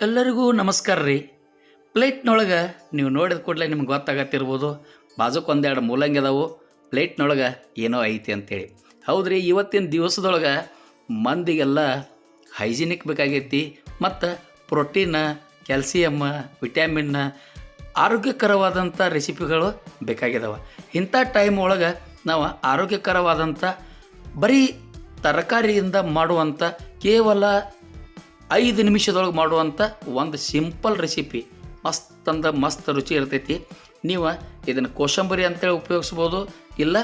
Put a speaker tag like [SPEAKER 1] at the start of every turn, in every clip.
[SPEAKER 1] ಎಲ್ಲರಿಗೂ ನಮಸ್ಕಾರ ರೀ. ಪ್ಲೇಟ್ನೊಳಗೆ ನೀವು ನೋಡಿದ ಕೂಡಲೇ ನಿಮ್ಗೆ ಗೊತ್ತಾಗತ್ತಿರ್ಬೋದು. ಬಾಜುಕ್ ಒಂದೆರಡು ಮೂಲಂಗಿ ಅದಾವು. ಪ್ಲೇಟ್ನೊಳಗೆ ಏನೋ ಐತಿ ಅಂತೇಳಿ. ಹೌದ್ರಿ ಇವತ್ತಿನ ದಿವಸದೊಳಗೆ ಮಂದಿಗೆಲ್ಲ ಹೈಜಿನಿಕ್ ಬೇಕಾಗೈತಿ ಮತ್ತು ಪ್ರೋಟೀನ್ ಕ್ಯಾಲ್ಸಿಯಮ್ಮ ವಿಟ್ಯಾಮಿನ್ನ ಆರೋಗ್ಯಕರವಾದಂಥ ರೆಸಿಪಿಗಳು ಬೇಕಾಗಿದಾವೆ. ಇಂಥ ಟೈಮ್ ಒಳಗೆ ನಾವು ಆರೋಗ್ಯಕರವಾದಂಥ ಬರೀ ತರಕಾರಿಯಿಂದ ಮಾಡುವಂಥ ಕೇವಲ ಐದು ನಿಮಿಷದೊಳಗೆ ಮಾಡುವಂಥ ಒಂದು ಸಿಂಪಲ್ ರೆಸಿಪಿ. ಮಸ್ತ್ ಅಂದ ಮಸ್ತ್ ರುಚಿ ಇರ್ತೈತಿ. ನೀವು ಇದನ್ನು ಕೋಸಂಬರಿ ಅಂತೇಳಿ ಉಪಯೋಗಿಸ್ಬೋದು, ಇಲ್ಲ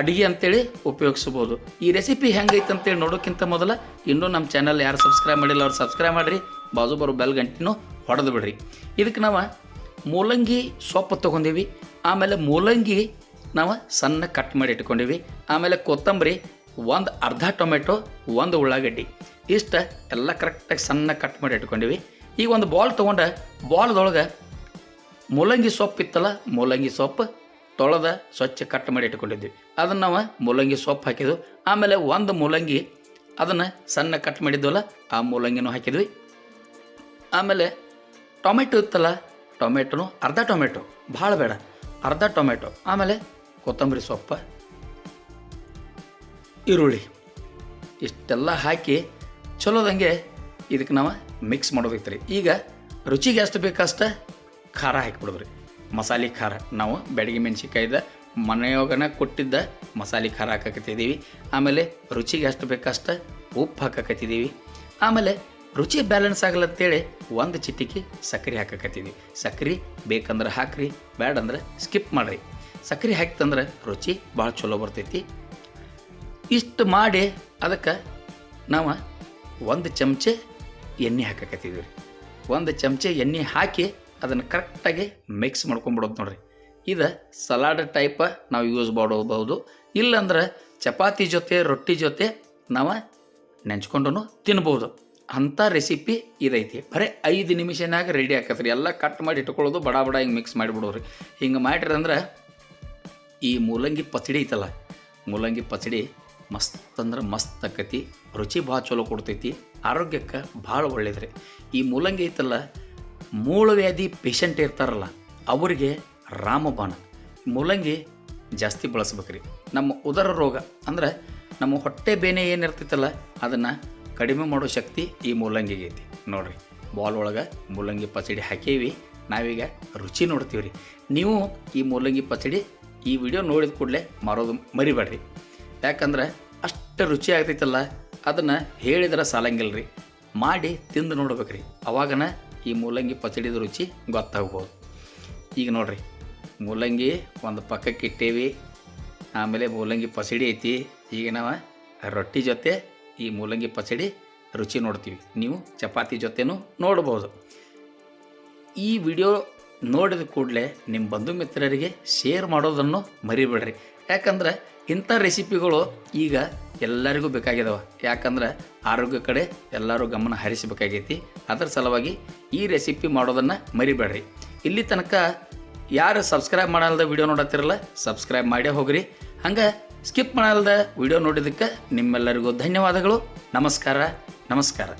[SPEAKER 1] ಅಡುಗೆ ಅಂತೇಳಿ ಉಪಯೋಗಿಸ್ಬೋದು. ಈ ರೆಸಿಪಿ ಹೆಂಗೈತೆ ಅಂತೇಳಿ ನೋಡೋಕ್ಕಿಂತ ಮೊದಲು ಇನ್ನೂ ನಮ್ಮ ಚಾನಲ್ ಯಾರು ಸಬ್ಸ್ಕ್ರೈಬ್ ಮಾಡಿಲ್ಲ ಅವ್ರು ಸಬ್ಸ್ಕ್ರೈಬ್ ಮಾಡಿರಿ. ಬಾಜು ಬರೋ ಬೆಲ್ ಗಂಟಿನೂ ಹೊಡೆದು ಬಿಡ್ರಿ. ಇದಕ್ಕೆ ನಾವು ಮೂಲಂಗಿ ಸೊಪ್ಪು ತೊಗೊಂಡೀವಿ. ಆಮೇಲೆ ಮೂಲಂಗಿ ನಾವು ಸಣ್ಣ ಕಟ್ ಮಾಡಿ ಇಟ್ಕೊಂಡೀವಿ. ಆಮೇಲೆ ಕೊತ್ತಂಬರಿ, ಒಂದು ಅರ್ಧ ಟೊಮೆಟೊ, ಒಂದು ಉಳ್ಳಾಗಡ್ಡಿ. ಇಷ್ಟ ಎಲ್ಲ ಕರೆಕ್ಟಾಗಿ ಸಣ್ಣ ಕಟ್ ಮಾಡಿ ಇಟ್ಕೊಂಡಿವಿ. ಈಗ ಒಂದು ಬಾಲ್ ತೊಗೊಂಡು ಬಾಲ್ದೊಳಗೆ ಮೂಲಂಗಿ ಸೊಪ್ಪು ಇತ್ತಲ್ಲ, ಮೂಲಂಗಿ ಸೊಪ್ಪು ತೊಳೆದ ಸ್ವಚ್ಛ ಕಟ್ ಮಾಡಿ ಇಟ್ಕೊಂಡಿದ್ವಿ. ಅದನ್ನು ನಾವು ಮೂಲಂಗಿ ಸೊಪ್ಪು ಹಾಕಿದ್ವಿ. ಆಮೇಲೆ ಒಂದು ಮೂಲಂಗಿ ಅದನ್ನು ಸಣ್ಣ ಕಟ್ ಮಾಡಿದ್ವಲ್ಲ, ಆ ಮೂಲಂಗಿನೂ ಹಾಕಿದ್ವಿ. ಆಮೇಲೆ ಟೊಮೆಟೊ ಇತ್ತಲ್ಲ, ಟೊಮೆಟೊನು ಅರ್ಧ ಟೊಮೆಟೊ, ಭಾಳ ಬೇಡ, ಅರ್ಧ ಟೊಮೆಟೊ, ಆಮೇಲೆ ಕೊತ್ತಂಬರಿ ಸೊಪ್ಪು, ಈರುಳ್ಳಿ, ಇಷ್ಟೆಲ್ಲ ಹಾಕಿ ಚಲೋದಂಗೆ ಇದಕ್ಕೆ ನಾವು ಮಿಕ್ಸ್ ಮಾಡೋದಿತ್ತು ರೀ ಈಗ ರುಚಿಗೆ ಎಷ್ಟು ಬೇಕಷ್ಟ ಖಾರ ಹಾಕಿಬಿಡೋದ್ರಿ. ಮಸಾಲೆ ಖಾರ. ನಾವು ಬೆಳಗ್ಗೆ ಮೆಣಸಿಕಾಯ್ದ ಮನೆಯೊಳಗನ ಕೊಟ್ಟಿದ್ದ ಮಸಾಲೆ ಖಾರ ಹಾಕಕತ್ತಿದ್ದೀವಿ. ಆಮೇಲೆ ರುಚಿಗೆ ಎಷ್ಟು ಬೇಕಷ್ಟ ಉಪ್ಪು ಹಾಕಕತ್ತಿದ್ದೀವಿ. ಆಮೇಲೆ ರುಚಿ ಬ್ಯಾಲೆನ್ಸ್ ಆಗಲ್ಲ ಅಂತೇಳಿ ಒಂದು ಚಿಟಿಕೆ ಸಕ್ಕರೆ ಹಾಕಕತ್ತೀವಿ ಸಕ್ಕರೆ ಬೇಕಂದ್ರೆ ಹಾಕ್ರಿ, ಬ್ಯಾಡಂದ್ರೆ ಸ್ಕಿಪ್ ಮಾಡಿರಿ. ಸಕ್ಕರೆ ಹಾಕ್ತಂದ್ರೆ ರುಚಿ ಭಾಳ ಚಲೋ ಬರ್ತೈತಿ. ಇಷ್ಟು ಮಾಡಿ ಅದಕ್ಕೆ ನಾವು ಒಂದು ಚಮಚೆ ಎಣ್ಣೆ ಹಾಕಕತ್ತಿದ್ವಿ ರೀ. ಒಂದು ಚಮಚೆ ಎಣ್ಣೆ ಹಾಕಿ ಅದನ್ನು ಕರೆಕ್ಟಾಗಿ ಮಿಕ್ಸ್ ಮಾಡ್ಕೊಂಬಿಡೋದು ನೋಡ್ರಿ. ಇದು ಸಲಾಡ್ ಟೈಪ ನಾವು ಯೂಸ್ ಮಾಡಬಹುದು ಇಲ್ಲಾಂದ್ರೆ ಚಪಾತಿ ಜೊತೆ, ರೊಟ್ಟಿ ಜೊತೆ ನಾವು ನೆಂಚ್ಕೊಂಡು ತಿನ್ಬೋದು. ಅಂಥ ರೆಸಿಪಿ ಇದೈತಿ. ಬರೀ ಐದು ನಿಮಿಷನಾಗ ರೆಡಿ ಆಕತ್ರಿ. ಎಲ್ಲ ಕಟ್ ಮಾಡಿ ಇಟ್ಕೊಳ್ಳೋದು ಬಡ ಬಡ ಹಿಂಗೆ ಮಿಕ್ಸ್ ಮಾಡಿಬಿಡೋರಿ. ಹಿಂಗೆ ಮಾಡಿರಂದ್ರೆ ಈ ಮೂಲಂಗಿ ಪಚಡಿ ಐತಲ್ಲ, ಮೂಲಂಗಿ ಪಚಡಿ ಮಸ್ತ್ ಅಂದ್ರೆ ಮಸ್ತ್ ಆಕತಿ, ರುಚಿ ಭಾಳ ಚಲೋ ಕೊಡ್ತೈತಿ, ಆರೋಗ್ಯಕ್ಕೆ ಭಾಳ ಒಳ್ಳೇದ್ರಿ. ಈ ಮೂಲಂಗಿ ಐತಲ್ಲ ಮೂಳವ್ಯಾಧಿ ಪೇಷಂಟ್ ಇರ್ತಾರಲ್ಲ, ಅವರಿಗೆ ರಾಮಬಾಣ. ಮೂಲಂಗಿ ಜಾಸ್ತಿ ಬಳಸ್ಬೇಕ್ರಿ. ನಮ್ಮ ಉದರ ರೋಗ, ಅಂದ್ರೆ ನಮ್ಮ ಹೊಟ್ಟೆ ಬೇನೆ ಏನಿರ್ತೈತಲ್ಲ, ಅದನ್ನು ಕಡಿಮೆ ಮಾಡೋ ಶಕ್ತಿ ಈ ಮೂಲಂಗಿಗೆ ಐತಿ. ನೋಡ್ರಿ, ಬಾಲ್ ಒಳಗೆ ಮೂಲಂಗಿ ಪಚಡಿ ಹಾಕೀವಿ, ನಾವೀಗ ರುಚಿ ನೋಡ್ತೀವಿ ನೀವು ಈ ಮೂಲಂಗಿ ಪಚಡಿ ಈ ವಿಡಿಯೋ ನೋಡಿದ ಕೂಡಲೇ ಮಾರೋದು ಮರಿಬೇಡ್ರಿ. ಯಾಕಂದ್ರೆ ಅಷ್ಟು ರುಚಿ ಆಗ್ತೈತಲ್ಲ, ಅದನ್ನು ಹೇಳಿದ್ರೆ ಸಾಲಂಗಿಲ್ಲ ರೀ ಮಾಡಿ ತಿಂದು ನೋಡ್ಬೇಕ್ರಿ. ಅವಾಗನ ಈ ಮೂಲಂಗಿ ಪಚಡಿದ ರುಚಿ ಗೊತ್ತಾಗ್ಬೋದು. ಈಗ ನೋಡ್ರಿ, ಮೂಲಂಗಿ ಒಂದು ಪಕ್ಕಕ್ಕೆ ಇಟ್ಟೇವಿ, ಆಮೇಲೆ ಮೂಲಂಗಿ ಪಚಡಿ ಐತಿ. ಈಗ ನಾವು ರೊಟ್ಟಿ ಜೊತೆ ಈ ಮೂಲಂಗಿ ಪಚಡಿ ರುಚಿ ನೋಡ್ತೀವಿ. ನೀವು ಚಪಾತಿ ಜೊತೆನೂ ನೋಡ್ಬೋದು. ಈ ವಿಡಿಯೋ ನೋಡಿದ ಕೂಡಲೇ ನಿಮ್ಮ ಬಂಧು ಮಿತ್ರರಿಗೆ ಶೇರ್ ಮಾಡೋದನ್ನು ಮರಿಬೇಡ್ರಿ. ಯಾಕಂದ್ರೆ ಇಂಥ ರೆಸಿಪಿಗಳು ಈಗ ಎಲ್ಲರಿಗೂ ಬೇಕಾಗಿದಾವೆ ಯಾಕಂದ್ರೆ ಆರೋಗ್ಯ ಕಡೆ ಎಲ್ಲರೂ ಗಮನ ಹರಿಸಬೇಕಾಗೈತಿ. ಅದರ ಸಲುವಾಗಿ ಈ ರೆಸಿಪಿ ಮಾಡೋದನ್ನು ಮರಿಬೇಡ್ರಿ. ಇಲ್ಲಿ ತನಕ ಯಾರು ಸಬ್ಸ್ಕ್ರೈಬ್ ಮಾಡಲ್ದ ವಿಡಿಯೋ ನೋಡತ್ತಿರಲ್ಲ ಸಬ್ಸ್ಕ್ರೈಬ್ ಮಾಡೇ ಹೋಗ್ರಿ. ಹಂಗೆ ಸ್ಕಿಪ್ ಮಾಡಲ್ದ ವಿಡಿಯೋ ನೋಡಿದ್ದಕ್ಕೆ ನಿಮ್ಮೆಲ್ಲರಿಗೂ ಧನ್ಯವಾದಗಳು. ನಮಸ್ಕಾರ ನಮಸ್ಕಾರ.